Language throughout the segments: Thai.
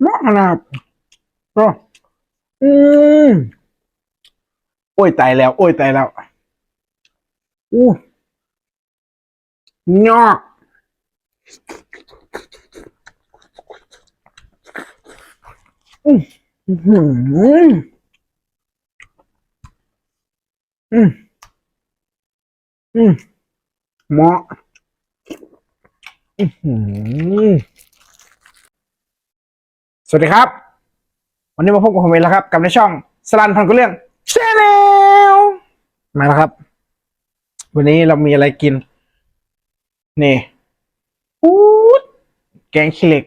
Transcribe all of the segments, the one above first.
เหมาะขนาดก็อืมโอ้ยตายแล้ว โอ้ยตายแล้วอู้ยอกอืมอื้อหืออืมอืมเหมาะอื้อหือ สวัสดีครับ วันนี้มาพบกับผมเองแล้วครับ กับในช่องสลันพันกุเรื่องชแนลมาแล้วครับ วันนี้เรามีอะไรกิน นี่อูดแกงขี้เหล็ก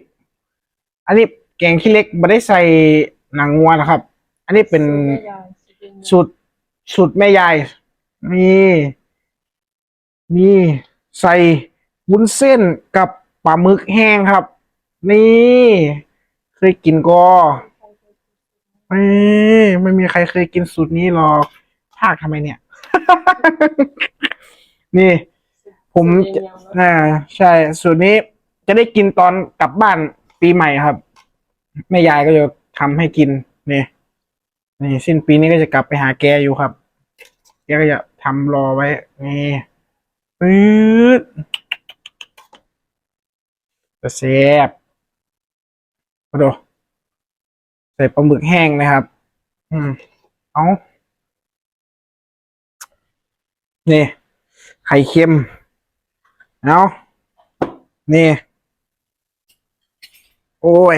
อันนี้แกงขี้เหล็กไม่ได้ใส่หนังวัวนะครับ อันนี้เป็นสูตรสูตรแม่ยายนี่นี่ใส่วุ้นเส้นกับปลาหมึกแห้งครับ นี่ เคยกินก็เอ้ยไม่มีใครเคยกินสูตรนี้หรอกภาคทำไมเนี่ย นี่ ผมจะอ่าใช่ สูตรนี้จะได้กินตอนกลับบ้านปีใหม่ครับ แม่ยายก็จะทำให้กินนี่นี่สิ้นปีนี้ก็จะกลับไปหาแกอยู่ครับ แกก็จะทำรอไว้ นี่ปื๊ดจะแซ่บ มาดูใส่ปลาหมึกแห้งนะครับ อืม เอานี่ ไข่เค็ม เอานี่ โอ้ย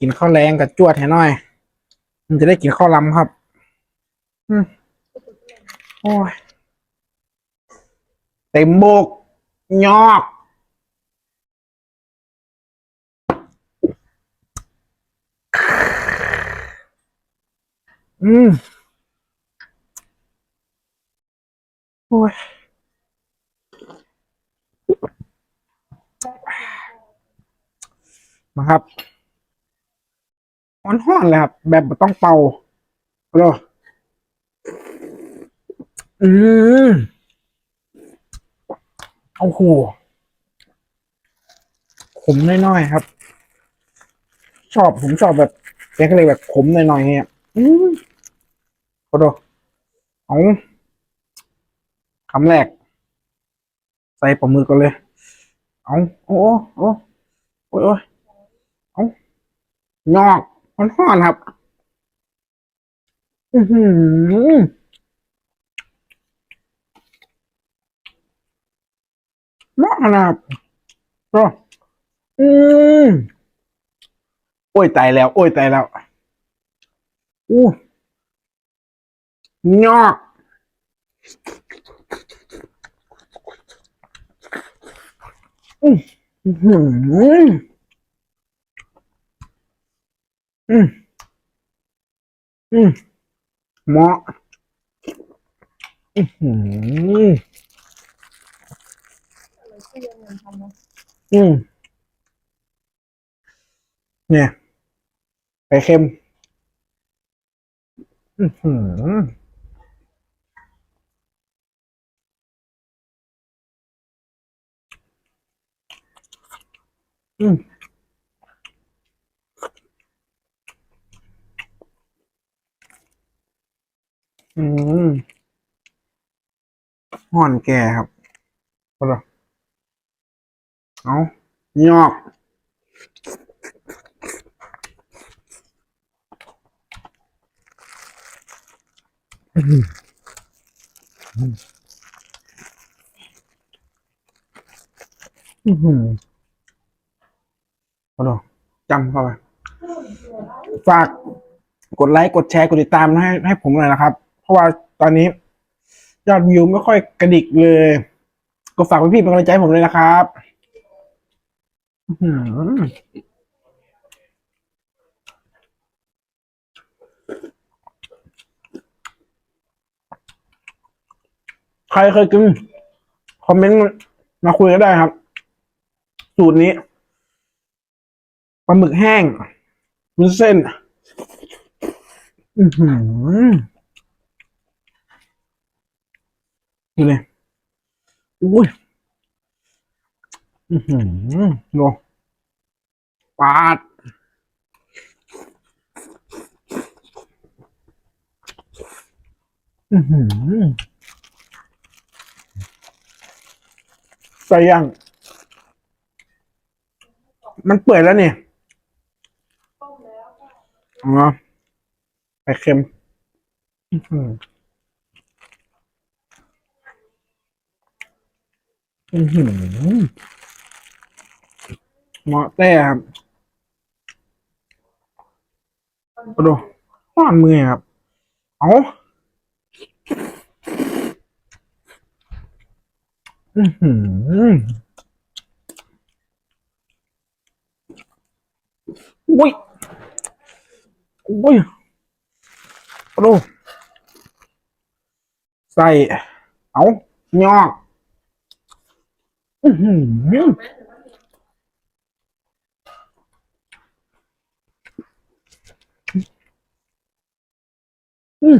กินข้าวแรงกับจวดให้หน่อย มันจะได้กินข้าวลำครับ อืม โอ้ย เต็มโบก ยอก อืม โอ้ยมาครับห้อนๆเลยครับ แบบต้องเป่าโลอืมโอ้โหขมน้อยๆครับ ชอบผมชอบแบบแกงทะเลแบบขมน่อยๆเนี่ยอืม โอ้โหเอาคำแรก ใส่ปลาหมึกก่อนเลย เอาโอ้โอ้โอ้ยโอ้ยเอางอกมันห้อนครับ อือหือเหมาะขนาดก็อืมโอ้ยตายแล้ว โอ้ยตายแล้วอู้ ยอกอืมอื้อหืออืมอืมเหมาะอือหืออืมเนี่ยไข่เค็ม อือ อืมอืมห่อนแก่ครับเอาละเอายอกอืมอหื อเอาละจำเข้าไปฝากกดไลค์กดแชร์กดติดตามให้ให้ผมหน่อยนะครับ เพราะว่าตอนนี้ยอดวิวไม่ค่อยกระดิกเลย ก็ฝากพี่ๆเป็นกำลังใจผมเลยนะครับใครเคยกิน คอมเมนต์มาคุยกันได้ครับ สูตรนี้ ปลาหมึกแห้งมันเส้น อือหือดูเลยอุ้ย อือหือดูปาดอือหือใส่ยัง มันเปื่อยแล้วเนี่ย อ๋อไข่เค็มอื้อหืออื้อหือเหมาะแต่ครับมาดูห้อนมือครับ เอาอือหืออุ้ย อุ้ยมาดูใส่ เอายอกอือหือืม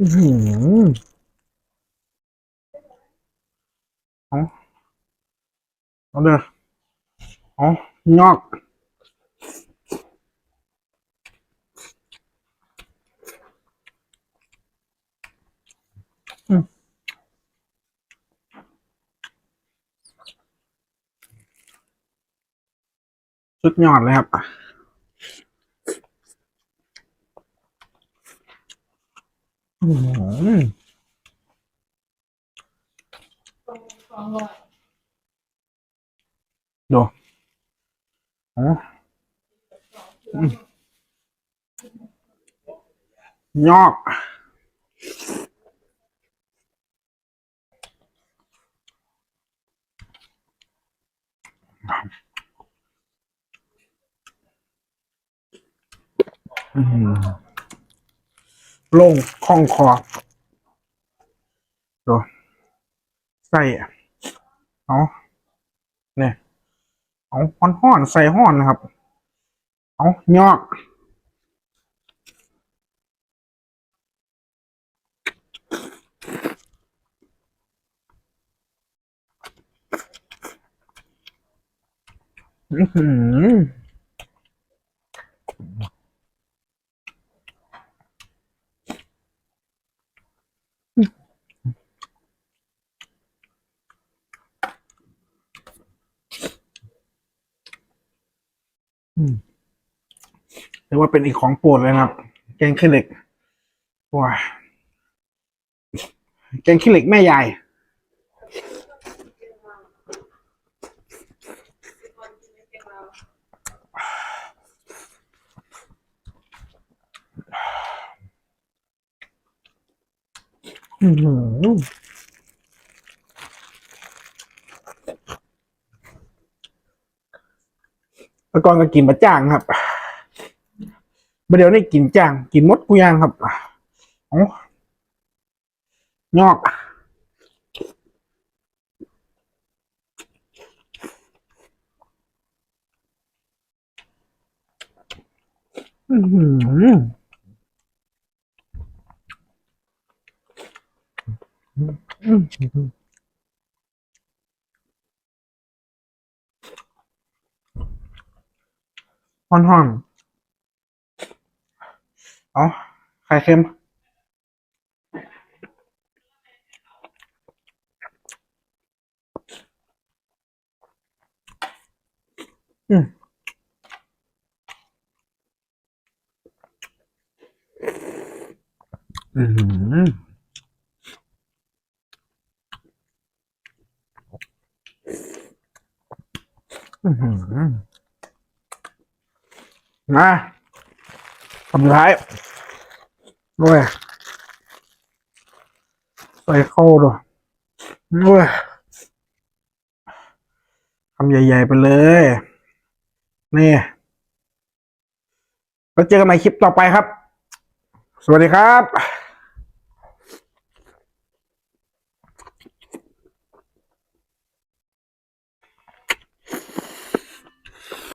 อื้อหือเอา เด้อเอายอกสุดยอดเลยครับอืม ดูอ๋ออืมยอกอืมโล่งคล่องคอดูใส่เอาเนี่ย เอาห้อนห้อนๆใส่ห้อนนะครับ เอายอกอื หือเรียกว่าเป็นอีกของโปรดเลยครับ แกงขี้เหล็กว้าแกงขี้เหล็กแม่ยายอื้อหือแล้วก่อนก็กินบะจ่างครับ เดี๋ยวนี้กินจางกินมดกูย่างครับโอ้ยอกอือหืออื้อหือห่อนห่อนๆ เอาไข่เค็ม อืมอือหืออือหือมา ทำร้ายด้วยใส่เข้าด้วยด้วยคำใหญ่ ๆ ไปเลย นี่แล้วเจอกันใหม่คลิปต่อไปครับ สวัสดีครับ